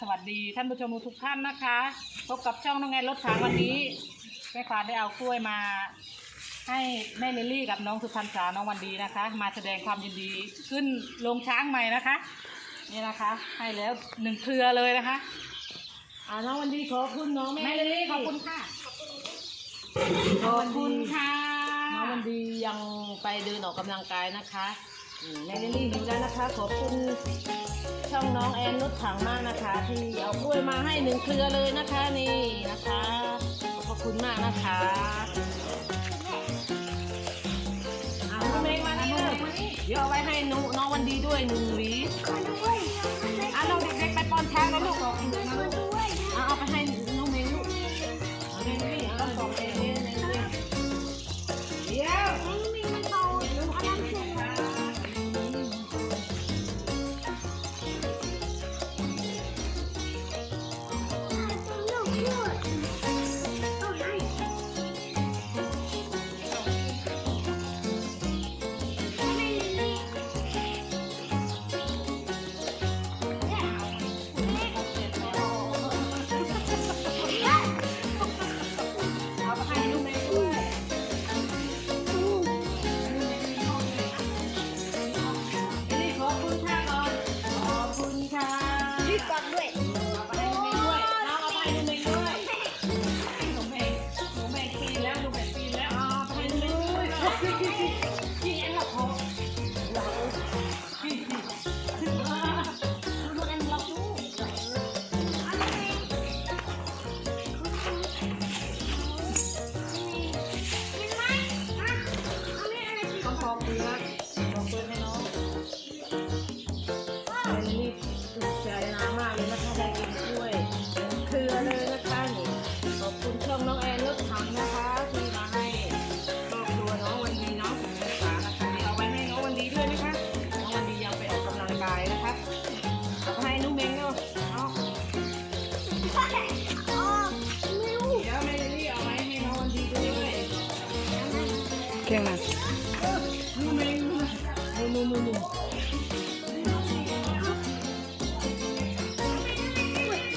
สวัสดีท่านผู้ชมทุกท่านนะคะ พบกับช่องน้องแอนรถถังวันนี้แม่ควานได้เอากล้วยมา ให้แม่ลิลลี่กับน้องสุพรรณษาน้องวันดีนะคะ มาแสดงความยินดีขึ้นลงช้างใหม่นะคะ นี่นะคะ ให้แล้วหนึ่งเครือเลยนะคะอ่าน้องวันดีขอบคุณน้องแม่แม่ลิลลี่ขอบคุณค่ะขอบคุณค่ะน้องวันดียังไปเดินออกกำลังกายนะคะอืม แม่ลิลลี่อยู่แล้วนะคะ ขอบคุณช่องน้องแอนนุชถังมากนะคะ ที่เอากล้วยมาให้หนึ่งเครือเลยนะคะนี่นะคะขอบคุณมากนะคะเอาน้องเมงมานี่เลยเดี๋ยวเอาไว้ให้น้องน้องวันดีด้วยหนึ่งหวี ย์ด้ว เก่งนะนูเมงมูมูมูมู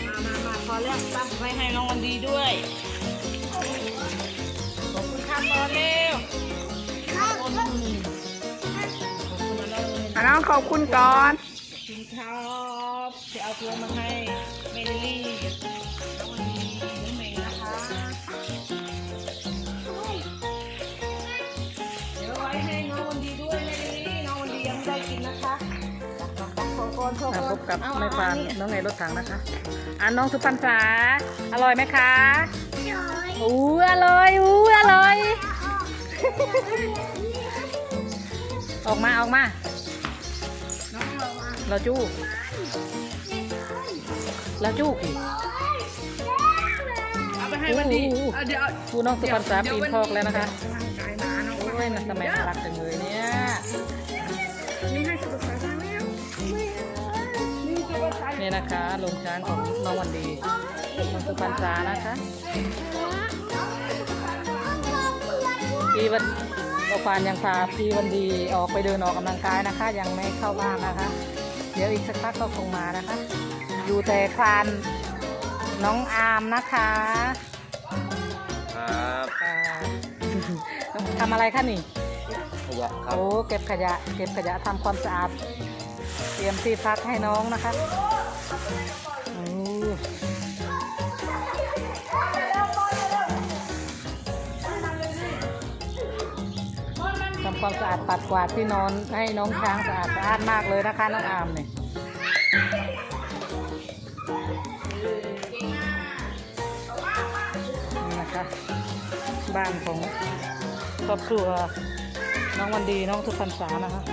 มามามาพอแล้วไปไว้ให้น้องวันดีด้วย ขอบคุณค่ะตอนเร็วขอบคุณขอบคุณอะไรเลยอะน้องขอบคุณก่อนขอบคุณครับที่เอาตัวมาให้ กินนะคะจับจับจับโคนโคนอะพบกับเอแม่เอฟานอัน้องไงรถถังนะคะอะน้องสุพรรณษาอร่อยไหมคะอู้อร่อยอู้อร่อย ออกมาออกมาเราจู้เราจู้พี่เอาไปให้วันดีโอ้โหเอาเดี๋ยวกูน้องสุพรรณษาปีนพอกแล้วนะคะร่างกายหมาน้องโอ้ยน่าทำไมน่ารักจังเลยเนี่ย นี่นะคะลงช้างของน้องวันดีน้องสุพรรณษานะคะปีวันโอปานยังพาพี่วันดีออกไปเดินออกกำลังกายนะคะ ยังไม่เข้าบ้านนะคะ เดี๋ยวอีกสักพักก็คงมานะคะ อยู่แต่คลานน้องอาร์มนะคะครับอ่าทำอะไรคะนี่ขยะครับโอ้เก็บขยะ เก็บขยะทำความสะอาด เตรียมที่พักให้น้องนะคะโอ้ ทำความสะอาดปัดกวาดที่นอนให้น้องช้างสะอาดสะอาดมากเลยนะคะน้องอามเนี่ยนี่นะคะบ้านของครอบครัวน้องวันดีน้องทุกพรรษานะคะ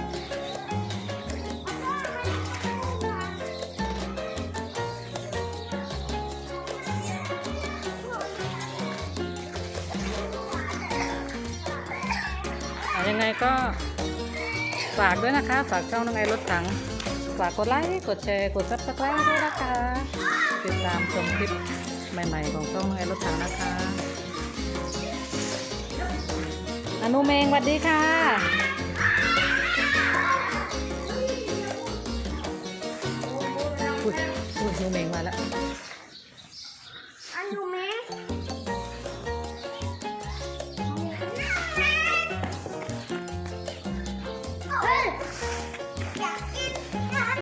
ยังไงก็ฝากด้วยนะคะ ฝากช่องน้องไอรถถัง ฝากกดไลค์ กดแชร์ กดซับสไครต์ด้วยนะคะ ติดตามชมคลิปใหม่ ๆ ของช่องน้องไอรถถังนะคะ อนุเมงสวัสดีค่ะ